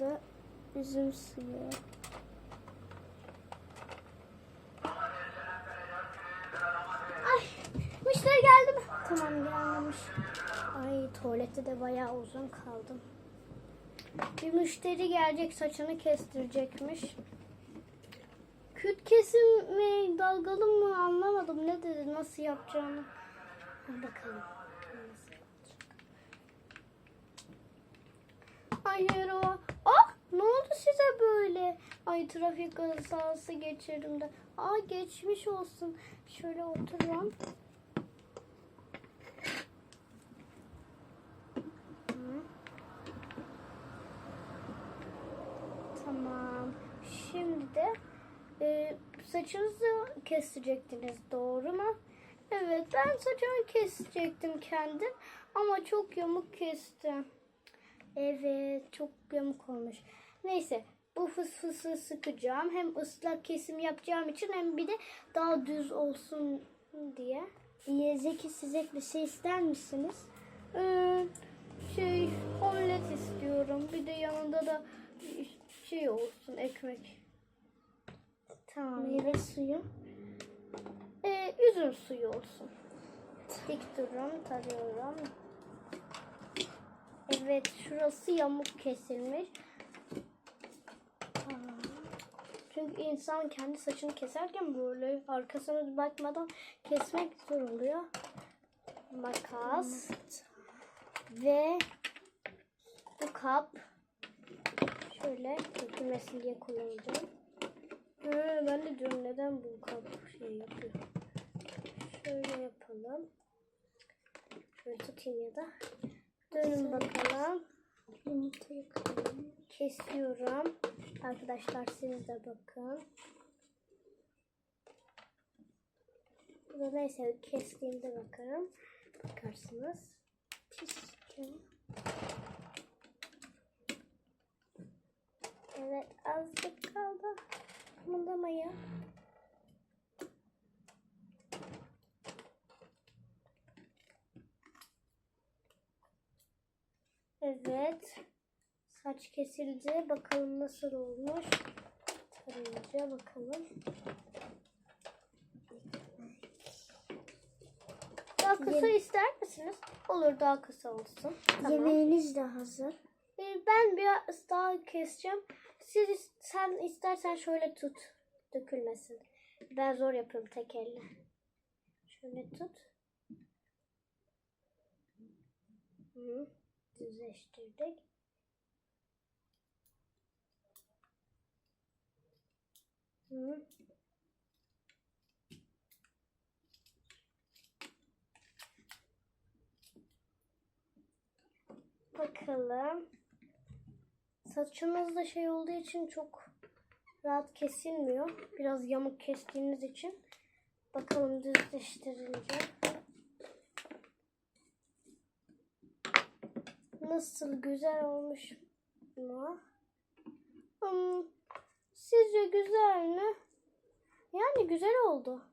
Da üzüm suyu. Ay müşteri geldi mi? Tamam gelmemiş. Ay tuvalette de bayağı uzun kaldım. Bir müşteri gelecek saçını kestirecekmiş. Küt kesim mi dalgalı mı anlamadım. Ne dedi nasıl yapacağını. Bakalım. Nasıl. Hayır o. Ah ne oldu size böyle? Ay trafik kazası geçirdim de. Aa geçmiş olsun. Şöyle oturalım. Tamam. Şimdi de e, saçınızı kesecektiniz doğru mu? Evet ben saçımı kesecektim kendim ama çok yamuk kestim. Evet çok yamuk olmuş. Neyse bu fıs fısı sıkacağım. Hem ıslak kesim yapacağım için hem bir de daha düz olsun diye. İyi Zeki size bir şey ister misiniz? Ee, şey omlet istiyorum. Bir de yanında da şey olsun ekmek. Tamam. Meyve suyu. Ee, üzüm suyu olsun. Dik durun, tarıyorum. Evet, şurası yamuk kesilmiş. Çünkü insan kendi saçını keserken böyle arkasına bakmadan kesmek zor oluyor. Makas. Ve bu kap. Şöyle dökülmesin diye kullanacağım. Ha, ben de diyorum neden bu kap şey yapıyor. Şöyle yapalım. Şöyle tutayım ya da. Dönün bakalım. Kesiyorum. Arkadaşlar siz de bakın. Bu da neyse kestiğimde bakarım. Bakarsınız. Çizeceğim. Evet azıcık kaldı. Kımıldamaya. Evet. Saç kesildi. Bakalım nasıl olmuş. Tarayınca bakalım. Daha kısa ister misiniz? Olur daha kısa olsun. Tamam. Yemeğiniz de hazır. Ee, Ben biraz daha keseceğim. Siz sen istersen şöyle tut. Dökülmesin. Ben zor yapıyorum tek elle. Şöyle tut. Hı, düzleştirdik. Hı. Bakalım. Saçınız da şey olduğu için çok rahat kesilmiyor. Biraz yamuk kestiğiniz için. Bakalım düzleştirilince. Nasıl güzel olmuş mu? Hmm, sizce güzel mi? Yani güzel oldu.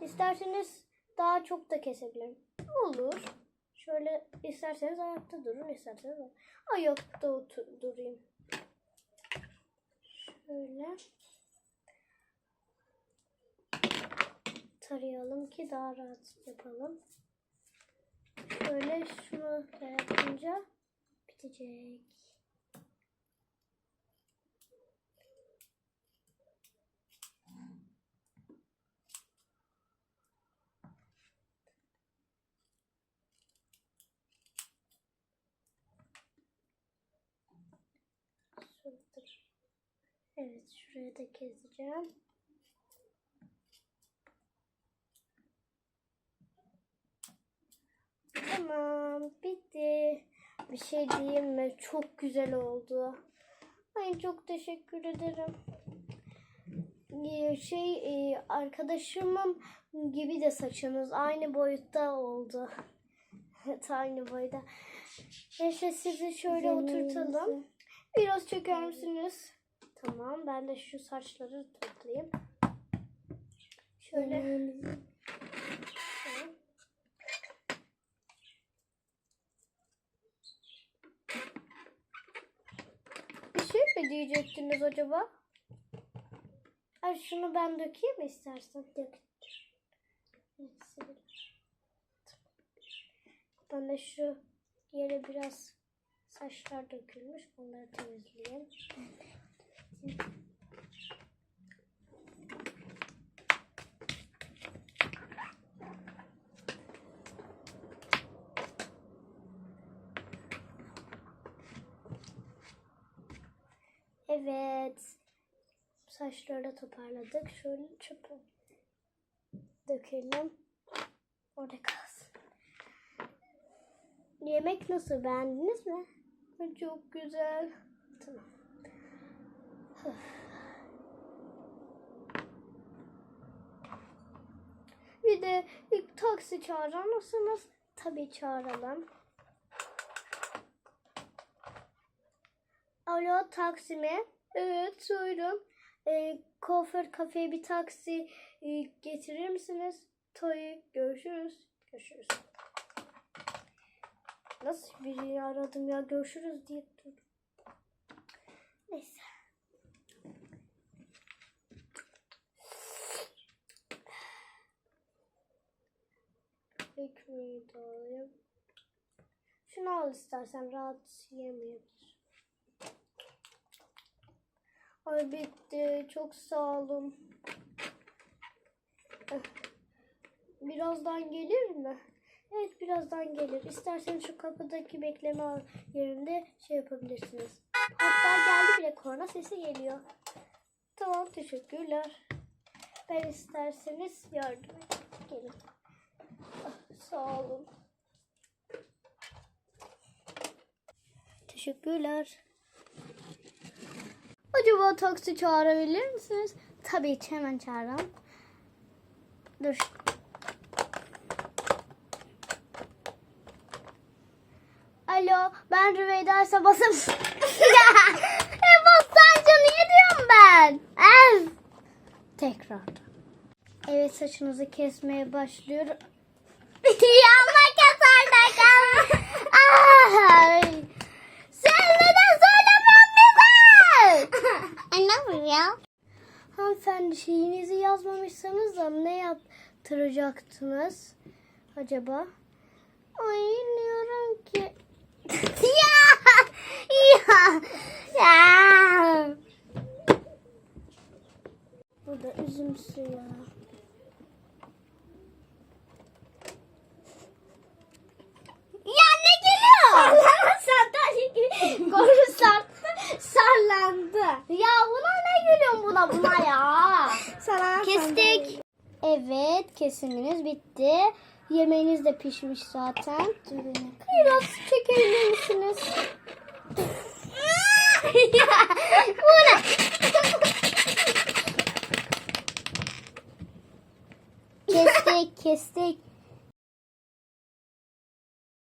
İsterseniz daha çok da kesebilirim. Olur. Şöyle isterseniz ayakta durun, isterseniz ayakta otur, durayım. Şöyle tarayalım ki daha rahat yapalım. Şöyle şunu da bitecek. Şuradır. Evet şuraya da keseceğim. Tamam bitti. Bir şey diyeyim mi? Çok güzel oldu. Ay çok teşekkür ederim. Ee, Şey e, arkadaşımın gibi de saçınız aynı boyutta oldu. Aynı boyda. Neyse sizi şöyle Yemeğinizi. oturtalım. Biraz çeker misiniz? Tamam ben de şu saçları toplayayım. Şöyle. Yemeğinizi. Tamam. Mi diyecektiniz acaba? Ay şunu ben dökeyim mi istersen? Dök. Ben de şu yere biraz saçlar dökülmüş. Onları temizleyeyim. Evet. Saçları da toparladık. Şöyle çöpe dökelim. Orada kalsın. Yemek nasıl? Beğendiniz mi? Çok güzel. Tamam. Bir de ilk taksi çağırır? Tabii çağıralım. Alo taksi mi? Evet buyurun. Ee, kuaför kafeye bir taksi e, getirir misiniz? Tabii görüşürüz. Görüşürüz. Nasıl birini aradım ya görüşürüz diye dur. Neyse. Ekmeği de alayım. Şunu al istersen rahat yemeyebilir. Ay bitti. Çok sağ olun. Eh, Birazdan gelir mi? Evet birazdan gelir. İsterseniz şu kapıdaki bekleme yerinde şey yapabilirsiniz. Hatta geldi bile korna sesi geliyor. Tamam teşekkürler. Ben isterseniz yardım edin. Gelin. Ah, sağ olun. Teşekkürler. Acaba taksi çağırabilir misiniz? Tabii ki hemen çağıralım. Dur. Alo ben Rüveyda Sabasım. e basancı niye diyorum ben? Ev. Tekrar. Evet saçınızı kesmeye başlıyorum. Yanma keser kal. Ay. Sen neden söylemiyorsun bize? Anlamıyorum ya. Hanımefendi şeyinizi yazmamışsanız da ne yaptıracaktınız acaba? Ay bilmiyorum ki. ya! Ya! Ya! Bu da üzüm suyu. Ya ne geliyor? Sallama sandalye gibi. Koru sarttı, sallandı. Ya buna ne gülüyorsun buna buna ya? Sana Kestik. Evet kesiminiz bitti. Yemeğiniz de pişmiş zaten. Biraz çekebilir misiniz? Bu ne? kestik kestik.